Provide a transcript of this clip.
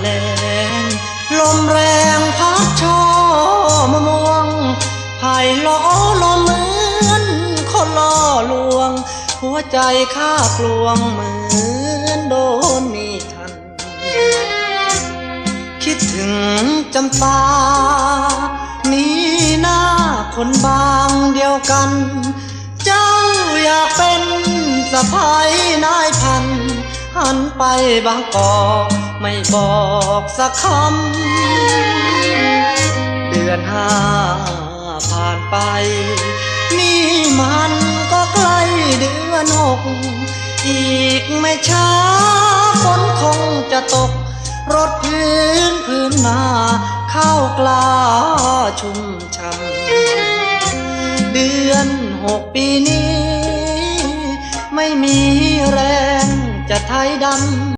แรงลมแรงพัดช่อมะม่วงไผ่ล้อลมเหมือนคนล่อลวง หัวใจข้ากลวงเหมือนโดนมีทัน คิดถึงจำปา นี้หน้าคนบางเดียวกัน เจ้าอยากเป็นสะพายนายพันหันไปบางกอก ไม่บอกสักคำ เดือนห้าผ่านไป นี่มันก็ใกล้เดือนหก อีกไม่ช้าฝนคงจะตก รถพื้นพื้นนาข้าวกล้าชุ่มช่ำเดือนหกปีนี้ ไม่มีแรงจะไทยดำ